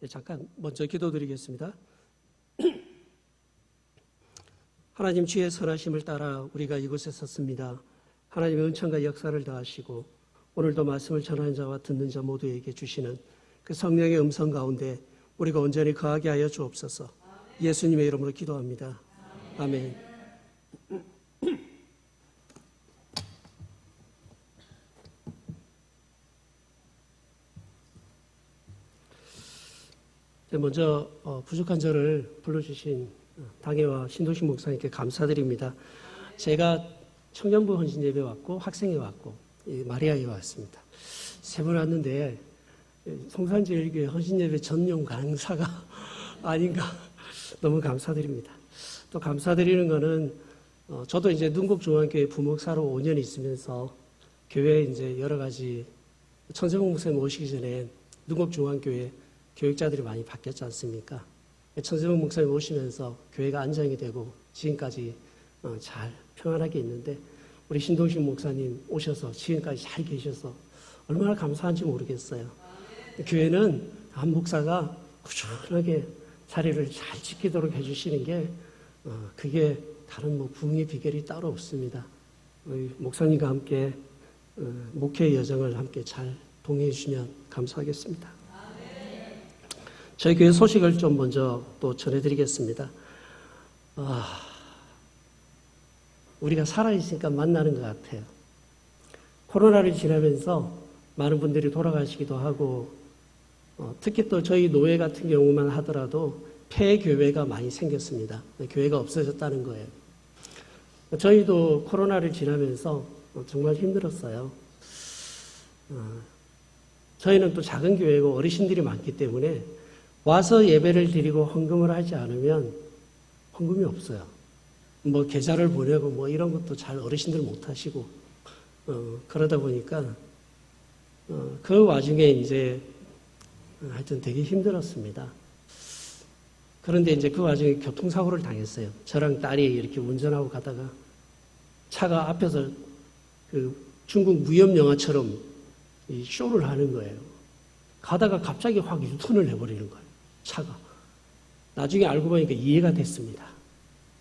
네, 잠깐 먼저 기도드리겠습니다. 하나님 주의 선하심을 따라 우리가 이곳에 섰습니다. 하나님의 은총과 역사를 더하시고 오늘도 말씀을 전하는 자와 듣는 자 모두에게 주시는 그 성령의 음성 가운데 우리가 온전히 거하게 하여 주옵소서. 예수님의 이름으로 기도합니다. 아멘. 먼저 어, 부족한 저를 불러주신 어, 당회와 신도식 목사님께 감사드립니다. 제가 청년부 헌신 예배 왔고 학생회 왔고 이 마리아에 왔습니다. 세 번 왔는데 송산제일교회 헌신 예배 전용 강사가 아닌가 너무 감사드립니다. 또 감사드리는 거는 어, 저도 이제 눈곡중앙교회 부목사로 5년 있으면서 교회 이제 여러 가지 천세봉 목사님 오시기 전에 눈곡중앙교회 교육자들이 많이 바뀌었지 않습니까? 천세봉 목사님 오시면서 교회가 안정이 되고 지금까지 어, 잘 평안하게 있는데 우리 신동식 목사님 오셔서 지금까지 잘 계셔서 얼마나 감사한지 모르겠어요. 교회는 한 목사가 꾸준하게 자리를 잘 지키도록 해주시는 게 어, 그게 다른 뭐 부흥의 비결이 따로 없습니다. 목사님과 함께 어, 목회 여정을 함께 잘 동의해 주시면 감사하겠습니다. 저희 교회 소식을 좀 먼저 또 전해드리겠습니다. 아, 우리가 살아있으니까 만나는 것 같아요. 코로나를 지나면서 많은 분들이 돌아가시기도 하고, 어, 특히 또 저희 노예 같은 경우만 하더라도 폐교회가 많이 생겼습니다. 교회가 없어졌다는 거예요. 저희도 코로나를 지나면서 정말 힘들었어요. 어, 저희는 또 작은 교회고 어르신들이 많기 때문에 와서 예배를 드리고 헌금을 하지 않으면 헌금이 없어요. 뭐 계좌를 보내고 뭐 이런 것도 잘 어르신들 못 하시고 어, 그러다 보니까 어, 그 와중에 이제 하여튼 되게 힘들었습니다. 그런데 이제 그 와중에 교통사고를 당했어요. 저랑 딸이 이렇게 운전하고 가다가 차가 앞에서 그 중국 무협 영화처럼 이 쇼를 하는 거예요. 가다가 갑자기 확 유턴을 해버리는 거예요. 차가. 나중에 알고 보니까 이해가 됐습니다.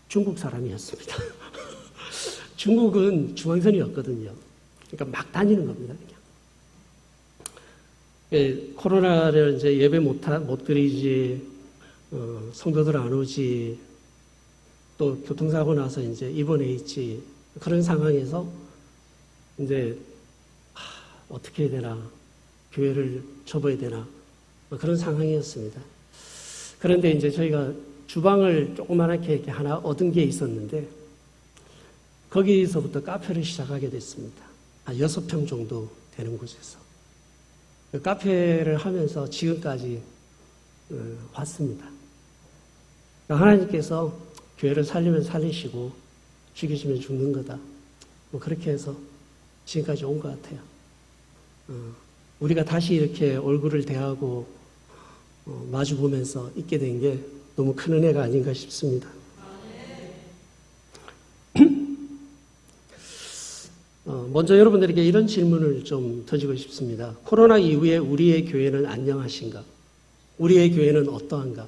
중국 사람이었습니다. 중국은 중앙선이었거든요. 그러니까 막 다니는 겁니다, 그냥. 예, 코로나를 이제 예배 못, 하, 못 드리지, 어, 성도들 안 오지, 또 교통사고 나서 이제 입원해 있지, 그런 상황에서 이제, 하, 어떻게 해야 되나, 교회를 접어야 되나, 뭐 그런 상황이었습니다. 그런데 이제 저희가 주방을 조그만하게 이렇게 하나 얻은 게 있었는데 거기서부터 카페를 시작하게 됐습니다. 한 여섯 평 정도 되는 곳에서. 그 카페를 하면서 지금까지 어, 왔습니다. 그러니까 하나님께서 교회를 살리면 살리시고 죽이시면 죽는 거다. 뭐 그렇게 해서 지금까지 온 것 같아요. 어, 우리가 다시 이렇게 얼굴을 대하고 어, 마주 보면서 있게 된 게 너무 큰 은혜가 아닌가 싶습니다. 어, 먼저 여러분들에게 이런 질문을 좀 던지고 싶습니다. 코로나 이후에 우리의 교회는 안녕하신가? 우리의 교회는 어떠한가?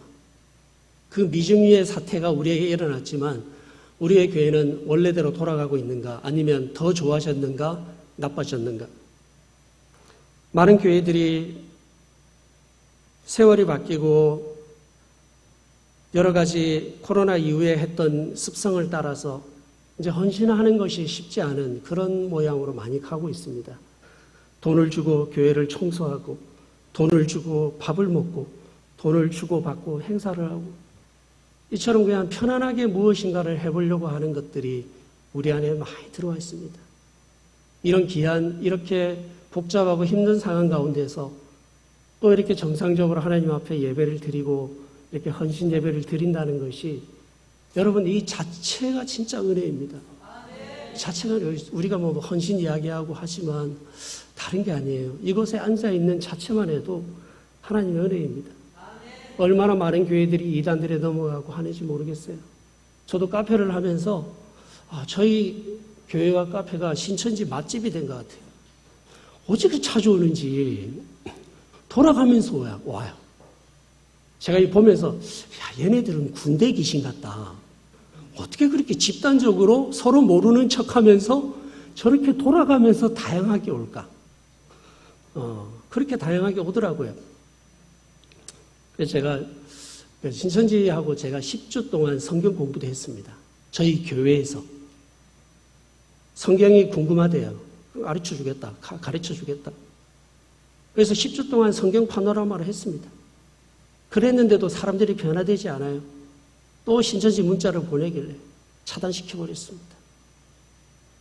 그 미중위의 사태가 우리에게 일어났지만 우리의 교회는 원래대로 돌아가고 있는가? 아니면 더 좋아졌는가? 나빠졌는가? 많은 교회들이 세월이 바뀌고 여러 가지 코로나 이후에 했던 습성을 따라서 이제 헌신하는 것이 쉽지 않은 그런 모양으로 많이 가고 있습니다. 돈을 주고 교회를 청소하고 돈을 주고 밥을 먹고 돈을 주고 받고 행사를 하고 이처럼 그냥 편안하게 무엇인가를 해보려고 하는 것들이 우리 안에 많이 들어와 있습니다. 이런 기한, 이렇게 복잡하고 힘든 상황 가운데서 또 이렇게 정상적으로 하나님 앞에 예배를 드리고 이렇게 헌신 예배를 드린다는 것이 여러분 이 자체가 진짜 은혜입니다. 자체가 우리가 뭐 헌신 이야기하고 하지만 다른 게 아니에요. 이곳에 앉아 있는 자체만 해도 하나님의 은혜입니다. 얼마나 많은 교회들이 이단들에 넘어가고 하는지 모르겠어요. 저도 카페를 하면서 아, 저희 교회와 카페가 신천지 맛집이 된 것 같아요. 어떻게 찾아오는지 돌아가면서 와요. 제가 이 보면서 야 얘네들은 군대 귀신 같다. 어떻게 그렇게 집단적으로 서로 모르는 척하면서 저렇게 돌아가면서 다양하게 올까? 어, 그렇게 다양하게 오더라고요. 그래서 제가 그 신천지하고 제가 10주 동안 성경 공부도 했습니다. 저희 교회에서. 성경이 궁금하대요. 가르쳐 주겠다. 가르쳐 주겠다. 그래서 10주 동안 성경 파노라마를 했습니다. 그랬는데도 사람들이 변화되지 않아요. 또 신천지 문자를 보내길래 차단시켜버렸습니다.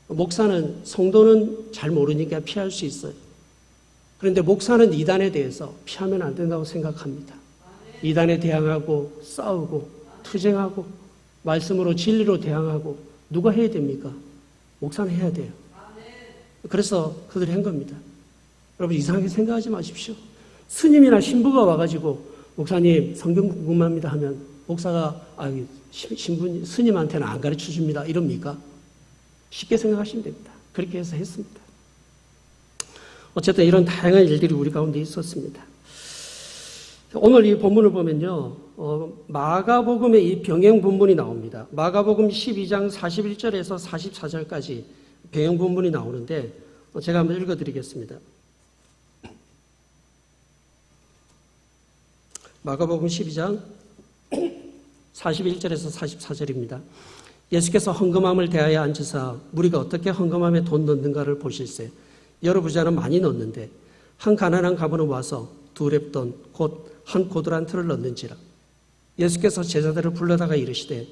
목사는, 성도는 잘 모르니까 피할 수 있어요. 그런데 목사는 이단에 대해서 피하면 안 된다고 생각합니다. 이단에 대항하고 싸우고 투쟁하고 말씀으로 진리로 대항하고 누가 해야 됩니까? 목사는 해야 돼요. 그래서 그들이 한 겁니다. 여러분 이상하게 생각하지 마십시오. 스님이나 신부가 와가지고 목사님 성경 궁금합니다 하면 목사가 아 신부 스님한테는 안 가르쳐 줍니다 이럽니까? 쉽게 생각하시면 됩니다. 그렇게 해서 했습니다. 어쨌든 이런 다양한 일들이 우리 가운데 있었습니다. 오늘 이 본문을 보면요, 어, 마가복음의 이 병행 본문이 나옵니다. 마가복음 12장 41절에서 44절까지 병행 본문이 나오는데 어, 제가 한번 읽어 드리겠습니다. 마가복음 12장 41절에서 44절입니다. 예수께서 헌금함을 대하여 앉으사 우리가 어떻게 헌금함에 돈 넣는가를 보실세. 여러 부자는 많이 넣는데 한 가난한 가부는 와서 두 랩돈 곧 한 고드란트를 넣는지라. 예수께서 제자들을 불러다가 이르시되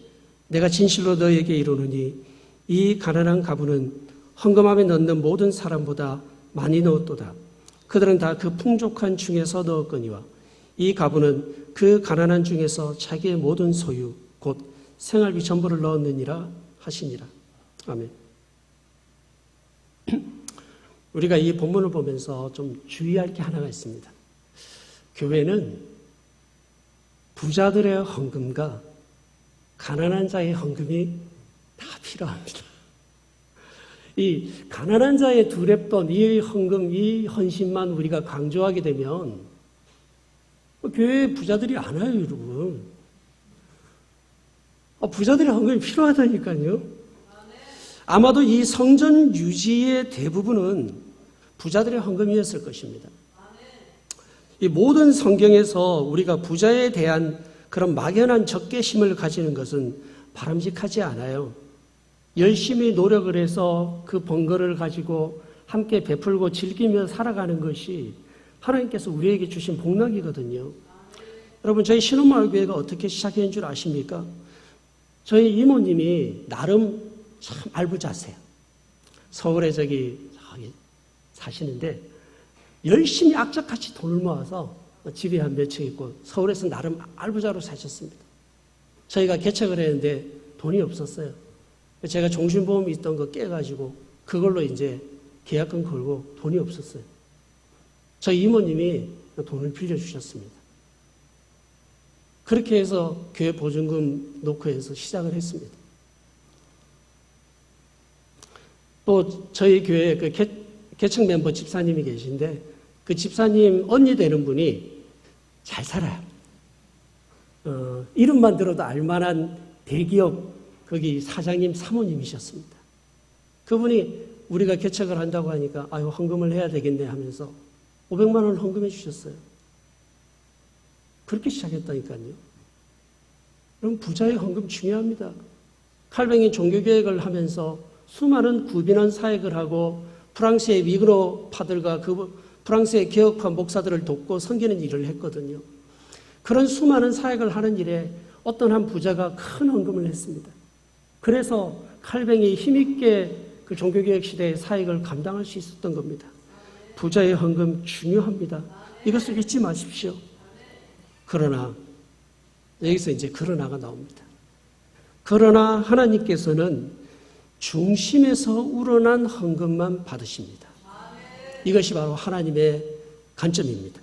내가 진실로 너에게 이르노니 이 가난한 가부는 헌금함에 넣는 모든 사람보다 많이 넣었도다. 그들은 다 그 풍족한 중에서 넣었거니와 이 가부는 그 가난한 중에서 자기의 모든 소유 곧 생활비 전부를 넣었느니라 하시니라. 아멘. 우리가 이 본문을 보면서 좀 주의할 게 하나가 있습니다. 교회는 부자들의 헌금과 가난한 자의 헌금이 다 필요합니다. 이 가난한 자의 두랩돈, 이 헌금, 이 헌신만 우리가 강조하게 되면 교회 부자들이 안 와요, 여러분. 아, 부자들의 헌금이 필요하다니까요. 아마도 이 성전 유지의 대부분은 부자들의 헌금이었을 것입니다. 이 모든 성경에서 우리가 부자에 대한 그런 막연한 적개심을 가지는 것은 바람직하지 않아요. 열심히 노력을 해서 그 번거를 가지고 함께 베풀고 즐기며 살아가는 것이 하나님께서 우리에게 주신 복락이거든요. 여러분, 저희 신혼마을교회가 어떻게 시작한 줄 아십니까? 저희 이모님이 나름 참 알부자세요. 서울에 저기, 저기 사시는데 열심히 악착같이 돈을 모아서 집에 한 몇 채 있고 서울에서 나름 알부자로 사셨습니다. 저희가 개척을 했는데 돈이 없었어요. 제가 종신보험이 있던 거 깨가지고 그걸로 이제 계약금 걸고 돈이 없었어요. 저희 이모님이 돈을 빌려주셨습니다. 그렇게 해서 교회 보증금 놓고 해서 시작을 했습니다. 또 저희 교회 그 개, 개척 멤버 집사님이 계신데 그 집사님 언니 되는 분이 잘 살아요. 어, 이름만 들어도 알만한 대기업 거기 사장님 사모님이셨습니다. 그분이 우리가 개척을 한다고 하니까 아유 헌금을 해야 되겠네 하면서 500만 원을 헌금해 주셨어요. 그렇게 시작했다니까요. 그럼 부자의 헌금 중요합니다. 칼뱅이 종교개혁을 하면서 수많은 구빈한 사역을 하고 프랑스의 위그노파들과 그 프랑스의 개혁파 목사들을 돕고 섬기는 일을 했거든요. 그런 수많은 사역을 하는 일에 어떤 한 부자가 큰 헌금을 했습니다. 그래서 칼뱅이 힘있게 그 종교개혁 시대의 사역을 감당할 수 있었던 겁니다. 부자의 헌금 중요합니다. 이것을 잊지 마십시오. 그러나 여기서 이제 그러나가 나옵니다. 그러나 하나님께서는 중심에서 우러난 헌금만 받으십니다. 이것이 바로 하나님의 관점입니다.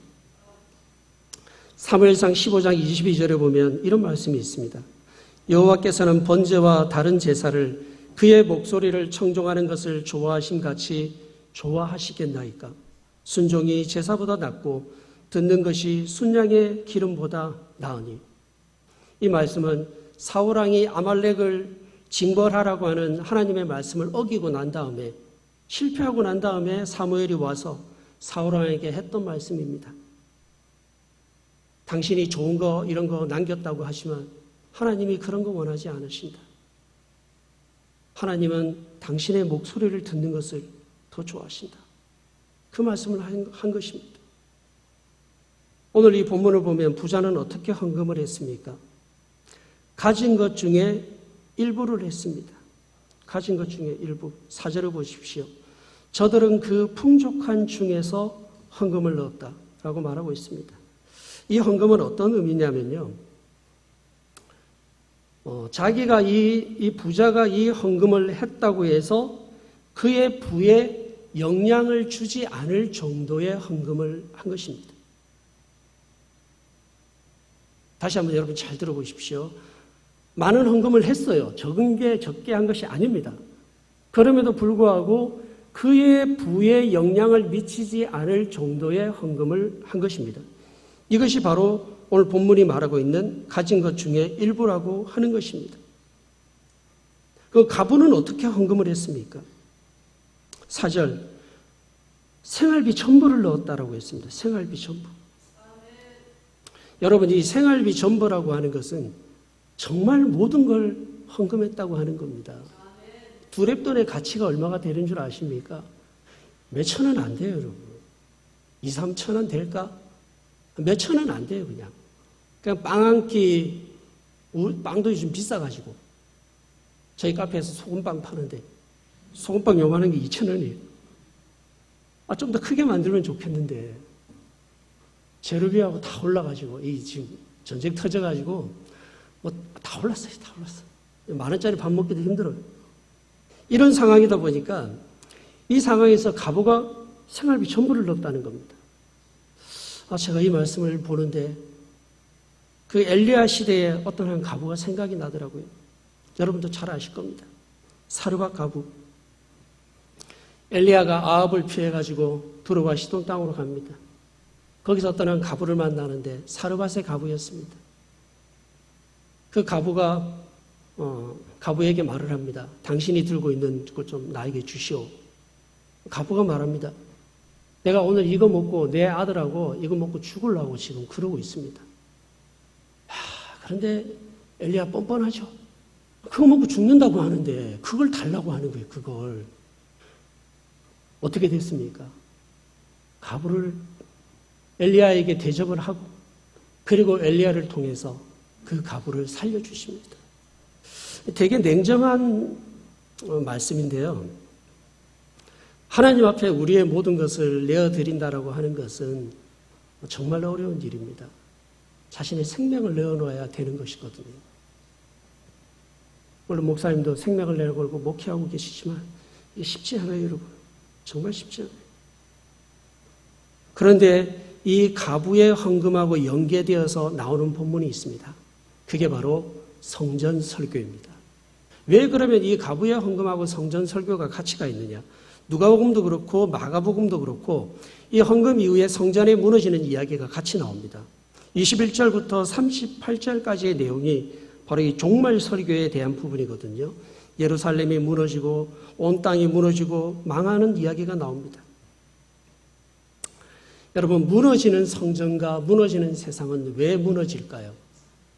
사무엘상 15장 22절에 보면 이런 말씀이 있습니다. 여호와께서는 번제와 다른 제사를 그의 목소리를 청종하는 것을 좋아하심 같이 좋아하시겠나이까? 순종이 제사보다 낫고 듣는 것이 순양의 기름보다 나으니 이 말씀은 사울 왕이 아말렉을 징벌하라고 하는 하나님의 말씀을 어기고 난 다음에 실패하고 난 다음에 사무엘이 와서 사울 왕에게 했던 말씀입니다. 당신이 좋은 거 이런 거 남겼다고 하지만 하나님이 그런 거 원하지 않으신다. 하나님은 당신의 목소리를 듣는 것을 더 좋아하신다. 그 말씀을 한, 한 것입니다. 오늘 이 본문을 보면 부자는 어떻게 헌금을 했습니까? 가진 것 중에 일부를 했습니다. 가진 것 중에 일부. 사절을 보십시오. 저들은 그 풍족한 중에서 헌금을 넣었다 라고 말하고 있습니다. 이 헌금은 어떤 의미냐면요. 어, 자기가 이, 이 부자가 이 헌금을 했다고 해서 그의 부에 영향을 주지 않을 정도의 헌금을 한 것입니다. 다시 한번 여러분 잘 들어보십시오. 많은 헌금을 했어요. 적은 게 적게 한 것이 아닙니다. 그럼에도 불구하고 그의 부에 영향을 미치지 않을 정도의 헌금을 한 것입니다. 이것이 바로 오늘 본문이 말하고 있는 가진 것 중에 일부라고 하는 것입니다. 그 가부는 어떻게 헌금을 했습니까? 사절 생활비 전부를 넣었다라고 했습니다. 생활비 전부. 여러분 이 생활비 전부라고 하는 것은 정말 모든 걸 헌금했다고 하는 겁니다. 두 랩돈의 가치가 얼마가 되는 줄 아십니까? 몇천 원 안 돼요, 여러분. 2, 3천 원 될까? 몇천 원 안 돼요, 그냥. 그냥 빵 한 끼, 빵도 요즘 비싸가지고. 저희 카페에서 소금빵 파는데, 소금빵 요만한 게 2천 원이에요. 아, 좀 더 크게 만들면 좋겠는데, 재료비하고 다 올라가지고, 이 지금 전쟁 터져가지고, 뭐 다 올랐어요, 다 올랐어. 만 원짜리 밥 먹기도 힘들어요. 이런 상황이다 보니까 이 상황에서 가부가 생활비 전부를 넣었다는 겁니다. 아, 제가 이 말씀을 보는데 그 엘리야 시대에 어떤 한 가부가 생각이 나더라고요. 여러분도 잘 아실 겁니다. 사르밧 가부. 엘리야가 아합을 피해 가지고 두루와 시돈 땅으로 갑니다. 거기서 한 가부를 만나는데 사르밧의 가부였습니다. 그 가부가 어, 가부에게 말을 합니다. 당신이 들고 있는 것 좀 나에게 주시오. 가부가 말합니다. 내가 오늘 이거 먹고 내 아들하고 이거 먹고 죽으려고 지금 그러고 있습니다. 하, 그런데 엘리야 뻔뻔하죠. 그거 먹고 죽는다고 하는데 그걸 달라고 하는 거예요. 그걸 어떻게 됐습니까? 가부를 엘리야에게 대접을 하고 그리고 엘리야를 통해서 그 가부를 살려주십니다. 되게 냉정한 어, 말씀인데요. 하나님 앞에 우리의 모든 것을 내어드린다라고 하는 것은 정말 어려운 일입니다. 자신의 생명을 내어놓아야 되는 것이거든요. 물론 목사님도 생명을 내걸고 목회하고 계시지만 쉽지 않아요, 여러분. 정말 쉽지 않아요. 그런데 이 가부의 헌금하고 연계되어서 나오는 본문이 있습니다. 그게 바로 성전 설교입니다. 왜 그러면 이 가부의 헌금하고 성전 설교가 가치가 있느냐? 누가복음도 그렇고 마가복음도 그렇고 이 헌금 이후에 성전이 무너지는 이야기가 같이 나옵니다. 21절부터 38절까지의 내용이 바로 이 종말 설교에 대한 부분이거든요. 예루살렘이 무너지고 온 땅이 무너지고 망하는 이야기가 나옵니다. 여러분 무너지는 성전과 무너지는 세상은 왜 무너질까요?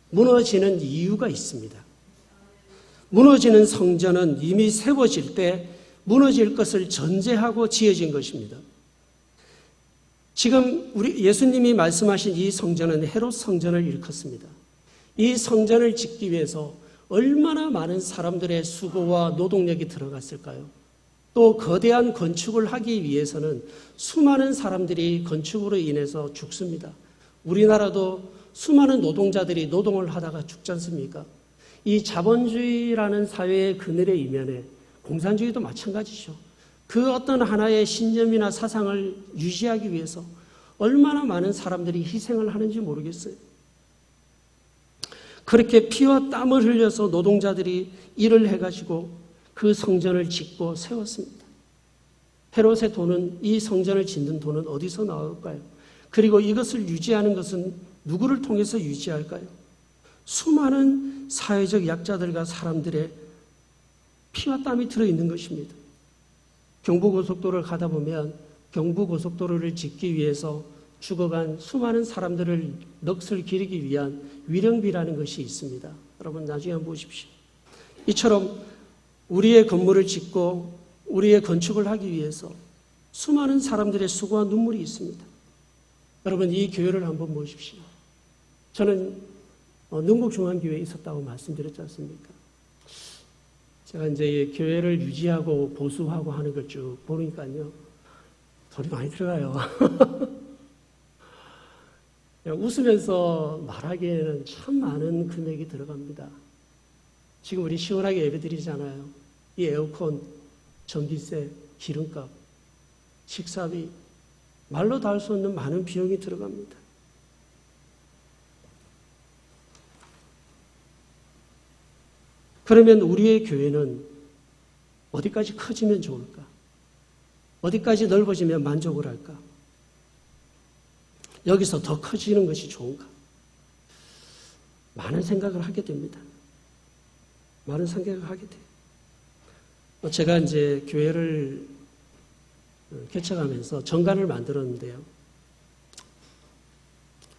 무너지는 이유가 있습니다. 무너지는 성전은 이미 세워질 때 무너질 것을 전제하고 지어진 것입니다. 지금 우리 예수님이 말씀하신 이 성전은 헤롯 성전을 일컫습니다. 이 성전을 짓기 위해서 얼마나 많은 사람들의 수고와 노동력이 들어갔을까요? 또 거대한 건축을 하기 위해서는 수많은 사람들이 건축으로 인해서 죽습니다. 우리나라도 수많은 노동자들이 노동을 하다가 죽지 않습니까? 이 자본주의라는 사회의 그늘의 이면에 공산주의도 마찬가지죠. 그 어떤 하나의 신념이나 사상을 유지하기 위해서 얼마나 많은 사람들이 희생을 하는지 모르겠어요. 그렇게 피와 땀을 흘려서 노동자들이 일을 해가지고 그 성전을 짓고 세웠습니다. 헤롯의 돈은 이 성전을 짓는 돈은 어디서 나올까요? 그리고 이것을 유지하는 것은 누구를 통해서 유지할까요? 수많은 사회적 약자들과 사람들의 피와 땀이 들어있는 것입니다. 경부고속도로를 가다 보면 경부고속도로를 짓기 위해서 죽어간 수많은 사람들을 넋을 기리기 위한 위령비라는 것이 있습니다. 여러분 나중에 한번 보십시오. 이처럼 우리의 건물을 짓고 우리의 건축을 하기 위해서 수많은 사람들의 수고와 눈물이 있습니다. 여러분 이 교회를 한번 보십시오. 저는 어, 능곡중앙교회에 있었다고 말씀드렸지 않습니까? 제가 이제 이 교회를 유지하고 보수하고 하는 걸 쭉 보니까요. 돈이 많이 들어가요. 웃으면서 말하기에는 참 많은 금액이 들어갑니다. 지금 우리 시원하게 예배 드리잖아요. 이 에어컨, 전기세, 기름값, 식사비, 말로 다 할 수 없는 많은 비용이 들어갑니다. 그러면 우리의 교회는 어디까지 커지면 좋을까? 어디까지 넓어지면 만족을 할까? 여기서 더 커지는 것이 좋은가? 많은 생각을 하게 됩니다. 많은 생각을 하게 돼요. 제가 이제 교회를 개척하면서 정관을 만들었는데요.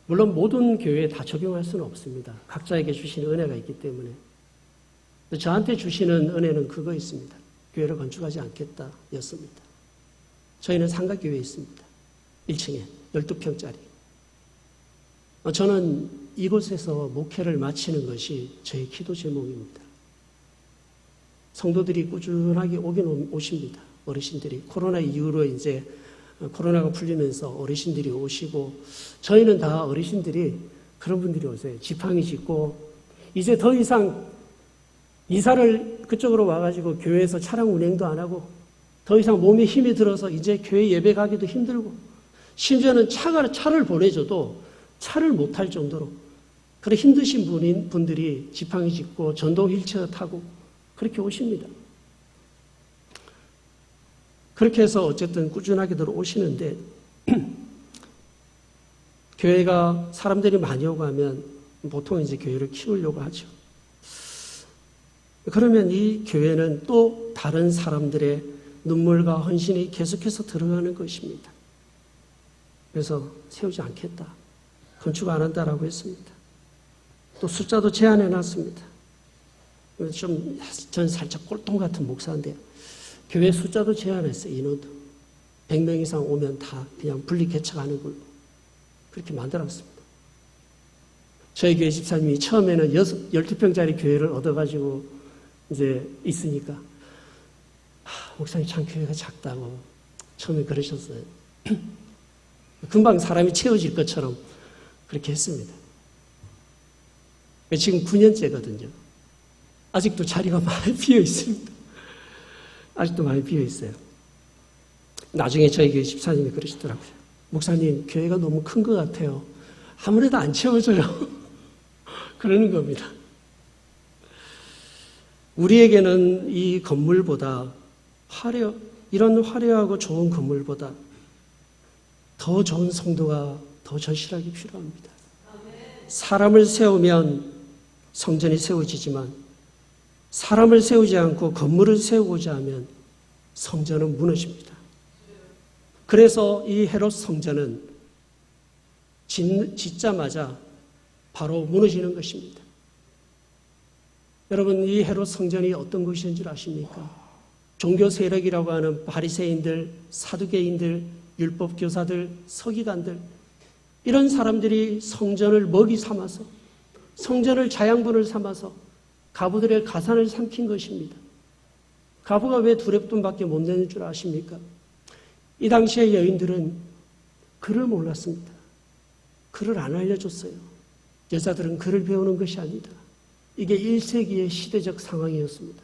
물론 모든 교회에 다 적용할 수는 없습니다. 각자에게 주시는 은혜가 있기 때문에. 저한테 주시는 은혜는 그거 있습니다. 교회를 건축하지 않겠다 였습니다. 저희는 상가교회에 있습니다. 1층에 12평짜리. 저는 이곳에서 목회를 마치는 것이 저의 기도 제목입니다. 성도들이 꾸준하게 오긴 오십니다. 어르신들이. 코로나 이후로 이제 코로나가 풀리면서 어르신들이 오시고 저희는 다 어르신들이 그런 분들이 오세요. 지팡이 짚고 이제 더 이상 이사를 그쪽으로 와가지고 교회에서 차량 운행도 안 하고 더 이상 몸에 힘이 들어서 이제 교회 예배 가기도 힘들고 심지어는 차가, 차를 보내줘도 차를 못 탈 정도로 그래 힘드신 분인 분들이 지팡이 짚고 전동 휠체어 타고 그렇게 오십니다. 그렇게 해서 어쨌든 꾸준하게들 오시는데 교회가 사람들이 많이 오고 하면 보통 이제 교회를 키우려고 하죠. 그러면 이 교회는 또 다른 사람들의 눈물과 헌신이 계속해서 들어가는 것입니다. 그래서 세우지 않겠다. 건축 안 한다라고 했습니다. 또 숫자도 제한해 놨습니다. 좀, 전 살짝 꼴통 같은 목사인데, 교회 숫자도 제한했어요, 인원도. 100명 이상 오면 다 그냥 분리 개척하는 걸로. 그렇게 만들었습니다. 저희 교회 집사님이 처음에는 12평짜리 교회를 얻어가지고 이제 있으니까, 아, 목사님 참 교회가 작다고 처음에 그러셨어요. 금방 사람이 채워질 것처럼 그렇게 했습니다. 지금 9년째거든요. 아직도 자리가 많이 비어 있습니다. 아직도 많이 비어 있어요. 나중에 저희 교회 집사님이 그러시더라고요. 목사님, 교회가 너무 큰 것 같아요. 아무래도 안 채워져요. 그러는 겁니다. 우리에게는 이 건물보다 화려, 이런 화려하고 좋은 건물보다 더 좋은 성도가 더 절실하게 필요합니다. 사람을 세우면 성전이 세워지지만 사람을 세우지 않고 건물을 세우고자 하면 성전은 무너집니다. 그래서 이 헤롯 성전은 짓, 자마자 바로 무너지는 것입니다. 여러분 이 헤롯 성전이 어떤 것이었는 줄 아십니까? 종교 세력이라고 하는 바리새인들, 사두개인들, 율법 교사들, 서기관들 이런 사람들이 성전을 먹이 삼아서 성전을 자양분을 삼아서 가부들의 가산을 삼킨 것입니다. 가부가 왜 두랩돈밖에 못 내는 줄 아십니까? 이 당시의 여인들은 글을 몰랐습니다. 글을 안 알려줬어요. 여자들은 글을 배우는 것이 아니다. 이게 1세기의 시대적 상황이었습니다.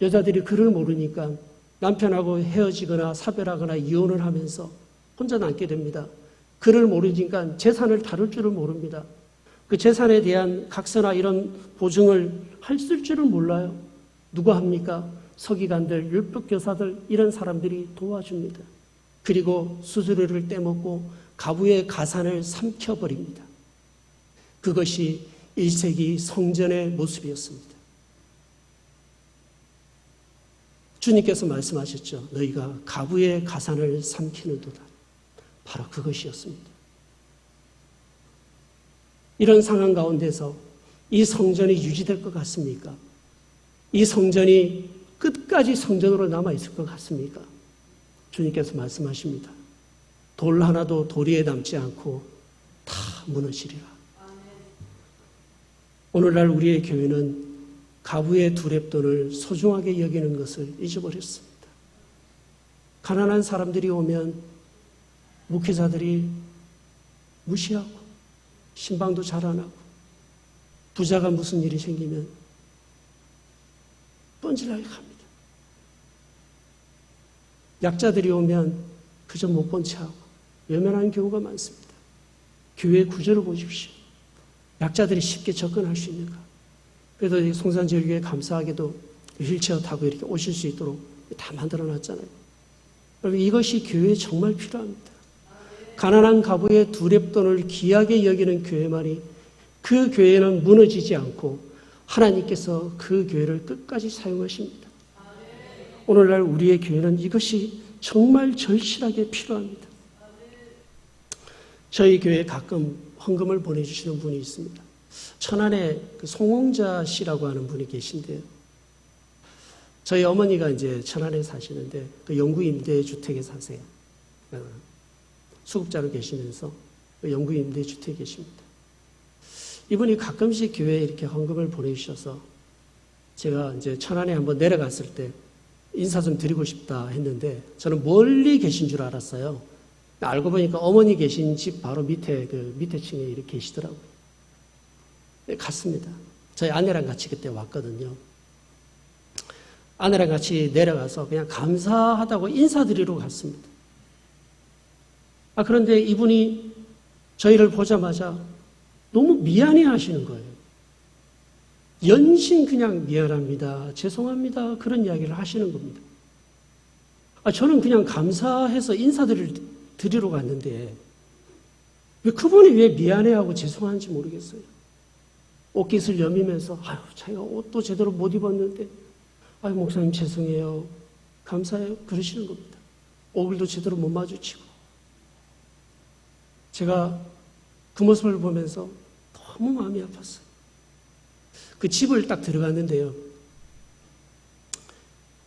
여자들이 글을 모르니까 남편하고 헤어지거나 사별하거나 이혼을 하면서 혼자 남게 됩니다. 글을 모르니까 재산을 다룰 줄을 모릅니다. 그 재산에 대한 각서나 이런 보증을 할쓸 줄을 몰라요. 누가 합니까? 서기관들, 율법교사들 이런 사람들이 도와줍니다. 그리고 수수료를 떼먹고 가부의 가산을 삼켜버립니다. 그것이 1세기 성전의 모습이었습니다. 주님께서 말씀하셨죠. 너희가 가부의 가산을 삼키는도다. 바로 그것이었습니다. 이런 상황 가운데서 이 성전이 유지될 것 같습니까? 이 성전이 끝까지 성전으로 남아 있을 것 같습니까? 주님께서 말씀하십니다. 돌 하나도 도리에 남지 않고 다 무너지리라. 오늘날 우리의 교회는 가부의 두랩돈을 소중하게 여기는 것을 잊어버렸습니다. 가난한 사람들이 오면 목회자들이 무시하고 신방도 잘 안 하고 부자가 무슨 일이 생기면 뻔질하게 갑니다. 약자들이 오면 그저 못본 채하고 외면하는 경우가 많습니다. 교회 구조를 보십시오. 약자들이 쉽게 접근할 수 있는가? 그래도 이 송산제일교회 감사하게도 휠체어 타고 이렇게 오실 수 있도록 다 만들어 놨잖아요. 여러분 이것이 교회에 정말 필요합니다. 가난한 가부의 두렵돈을 귀하게 여기는 교회만이 그 교회는 무너지지 않고 하나님께서 그 교회를 끝까지 사용하십니다. 오늘날 우리의 교회는 이것이 정말 절실하게 필요합니다. 저희 교회에 가끔 헌금을 보내주시는 분이 있습니다. 천안에 그 송홍자 씨라고 하는 분이 계신데요. 저희 어머니가 이제 천안에 사시는데 그 영구 임대 주택에 사세요. 어, 수급자로 계시면서 그 영구 임대 주택에 계십니다. 이분이 가끔씩 교회에 이렇게 헌금을 보내주셔서 제가 이제 천안에 한번 내려갔을 때 인사 좀 드리고 싶다 했는데 저는 멀리 계신 줄 알았어요. 알고 보니까 어머니 계신 집 바로 밑에 그 밑에 층에 이렇게 계시더라고요. 네, 갔습니다. 저희 아내랑 같이 그때 왔거든요. 아내랑 같이 내려가서 그냥 감사하다고 인사드리러 갔습니다. 아, 그런데 이분이 저희를 보자마자 너무 미안해 하시는 거예요. 연신 그냥 미안합니다. 죄송합니다. 그런 이야기를 하시는 겁니다. 아, 저는 그냥 감사해서 인사드리러 갔는데 왜 그분이 왜 미안해하고 죄송한지 모르겠어요. 옷깃을 여미면서 아유 자기가 옷도 제대로 못 입었는데 아유 목사님 죄송해요. 감사해요. 그러시는 겁니다. 얼굴도 제대로 못 마주치고 제가 그 모습을 보면서 너무 마음이 아팠어요. 그 집을 딱 들어갔는데요.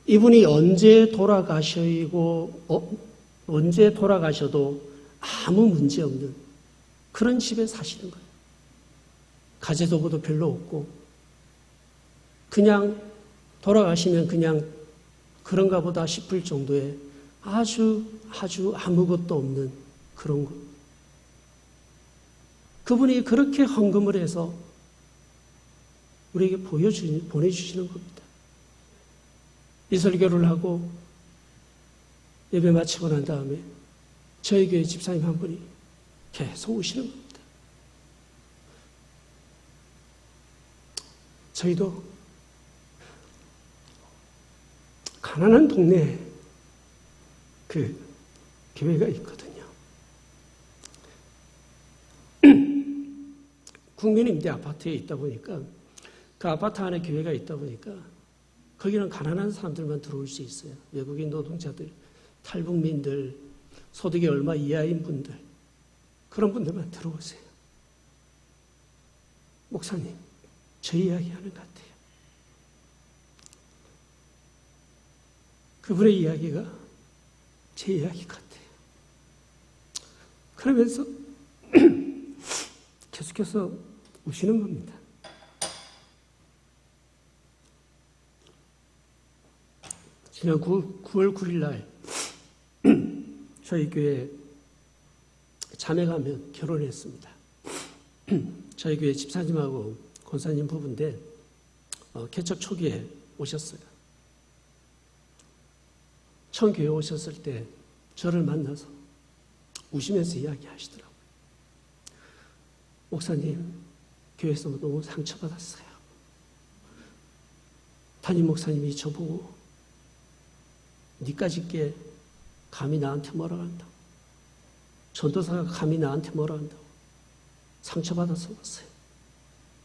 이분이 언제 돌아가시고 어, 언제 돌아가셔도 아무 문제 없는 그런 집에 사시는 거예요. 가재도구도 별로 없고 그냥 돌아가시면 그냥 그런가 보다 싶을 정도의 아주 아주 아무것도 없는 그런 것. 그분이 그렇게 헌금을 해서 우리에게 보여주, 보내주시는 겁니다. 이 설교를 하고 예배 마치고 난 다음에 저희 교회 집사님 한 분이 계속 오시는 겁니다. 저희도 가난한 동네에 그 교회가 있거든요. 국민임대 아파트에 있다 보니까 그 아파트 안에 교회가 있다 보니까 거기는 가난한 사람들만 들어올 수 있어요. 외국인 노동자들, 탈북민들, 소득이 얼마 이하인 분들, 그런 분들만 들어오세요. 목사님, 저 이야기 하는 것 같아요. 그분의 이야기가 제 이야기 같아요. 그러면서 계속해서 우시는 겁니다. 지난 9, 9월 9일 날 저희 교회 자매가 면 결혼했습니다. 저희 교회 집사님하고 권사님 부부인데 어, 개척 초기에 오셨어요. 처음 교회 오셨을 때 저를 만나서 우시면서 이야기하시더라고요. 목사님, 교회에서 너무 상처받았어요. 담임 목사님이 저보고 니까짓게 감히 나한테 뭐라 한다고. 전도사가 감히 나한테 뭐라 한다고. 상처받아서 왔어요.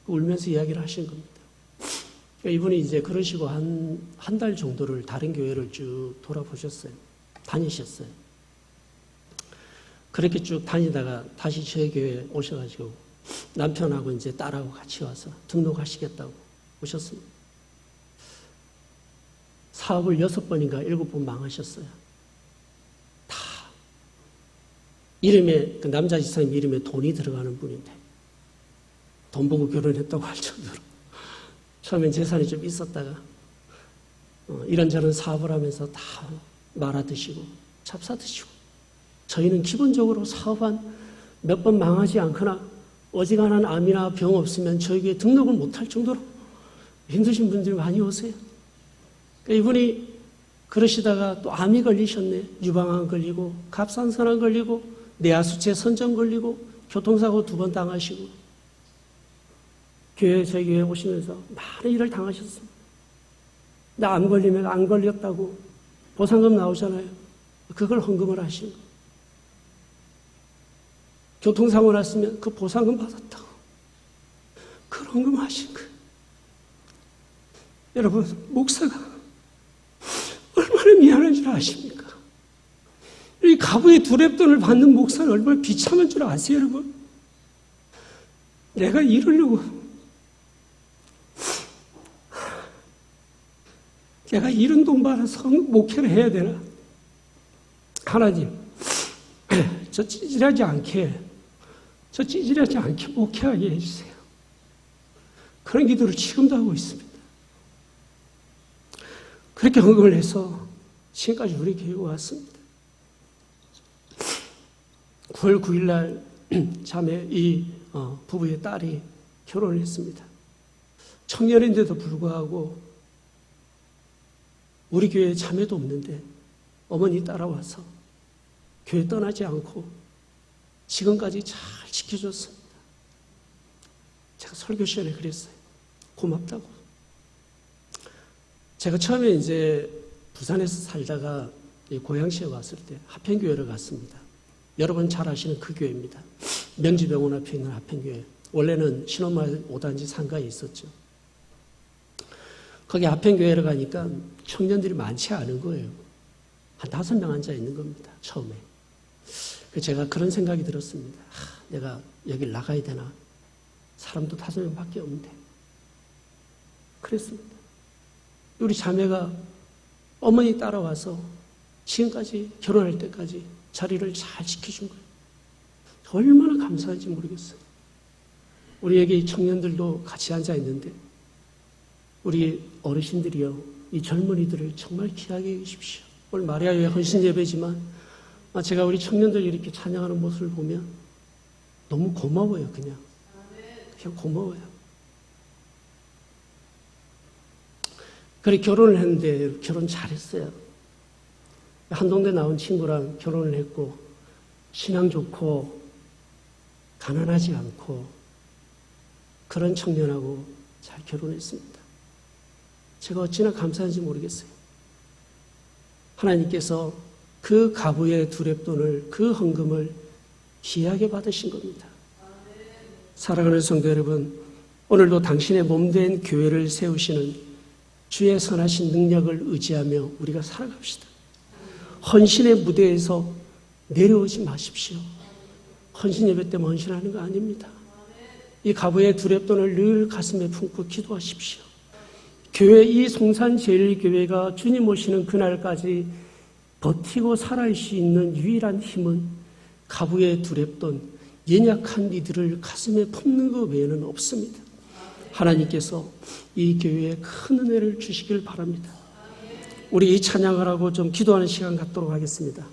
울면서 이야기를 하신 겁니다. 그러니까 이분이 이제 그러시고 한, 한 달 정도를 다른 교회를 쭉 돌아보셨어요. 다니셨어요. 그렇게 쭉 다니다가 다시 저희 교회에 오셔가지고 남편하고 이제 딸하고 같이 와서 등록하시겠다고 오셨습니다. 사업을 여섯 번인가 일곱 번 망하셨어요. 다 이름에 그 남자 지사님 이름에 돈이 들어가는 분인데 돈 보고 결혼했다고 할 정도로 처음엔 재산이 좀 있었다가 어, 이런저런 사업을 하면서 다 말아드시고 잡사드시고 저희는 기본적으로 사업 한 몇 번 망하지 않거나 어지간한 암이나 병 없으면 저에게 등록을 못할 정도로 힘드신 분들이 많이 오세요. 그러니까 이분이 그러시다가 또 암이 걸리셨네. 유방암 걸리고 갑상선암 걸리고 뇌하수체 선정 걸리고 교통사고 두 번 당하시고 교회 저희 교회 오시면서 많은 일을 당하셨습니다. 나 암 걸리면 안 걸렸다고 보상금 나오잖아요. 그걸 헌금을 하신 거. 교통사고 났으면 그 보상금 받았다고. 그걸 헌금하신 거예요. 여러분, 목사가 얼마나 미안한 줄 아십니까? 이 가부의 두랩돈을 받는 목사는 얼마나 비참한 줄 아세요, 여러분? 내가 이러려고 내가 이런 돈 받아서 목회를 해야 되나? 하나님, 저 찌질하지 않게, 저 찌질하지 않게 목회하게 해주세요. 그런 기도를 지금도 하고 있습니다. 그렇게 헌금을 해서 지금까지 우리 교회에 왔습니다. 9월 9일 날 자매 이 어, 부부의 딸이 결혼을 했습니다. 청년인데도 불구하고 우리 교회에 자매도 없는데 어머니 따라와서 교회 떠나지 않고 지금까지 잘 지켜줬습니다. 제가 설교 시간에 그랬어요. 고맙다고. 제가 처음에 이제 부산에서 살다가 고양시에 왔을 때 하평교회를 갔습니다. 여러분 잘 아시는 그 교회입니다. 명지병원 앞에 있는 하평교회. 원래는 신혼마을 5단지 상가에 있었죠. 거기 하평교회를 가니까 청년들이 많지 않은 거예요. 한 다섯 명 앉아 있는 겁니다. 처음에. 제가 그런 생각이 들었습니다. 아, 내가 여길 나가야 되나? 사람도 다섯 명밖에 없는데. 그랬습니다. 우리 자매가 어머니 따라와서 지금까지 결혼할 때까지 자리를 잘 지켜준 거예요. 얼마나 감사한지 모르겠어요. 우리에게 청년들도 같이 앉아 있는데 우리 어르신들이요 이 젊은이들을 정말 귀하게 해주십시오. 오늘 마리아의 헌신 예배지만 아, 제가 우리 청년들 이렇게 찬양하는 모습을 보면 너무 고마워요 그냥 그냥 고마워요. 그래 결혼을 했는데 결혼 잘했어요. 한동대 나온 친구랑 결혼을 했고 신앙 좋고 가난하지 않고 그런 청년하고 잘 결혼했습니다. 제가 어찌나 감사한지 모르겠어요. 하나님께서 그 가부의 두랩돈을 그 헌금을 귀하게 받으신 겁니다. 사랑하는 성도 여러분, 오늘도 당신의 몸된 교회를 세우시는 주의 선하신 능력을 의지하며 우리가 살아갑시다. 헌신의 무대에서 내려오지 마십시오. 헌신 예배 때문에 헌신하는 거 아닙니다. 이 가부의 두렵돈을 늘 가슴에 품고 기도하십시오. 교회 이 송산제일교회가 주님 오시는 그날까지 버티고 살아갈 수 있는 유일한 힘은 가부의 두렵돈, 연약한 이들을 가슴에 품는 것 외에는 없습니다. 하나님께서 이 교회에 큰 은혜를 주시길 바랍니다. 우리 이 찬양을 하고 좀 기도하는 시간 갖도록 하겠습니다.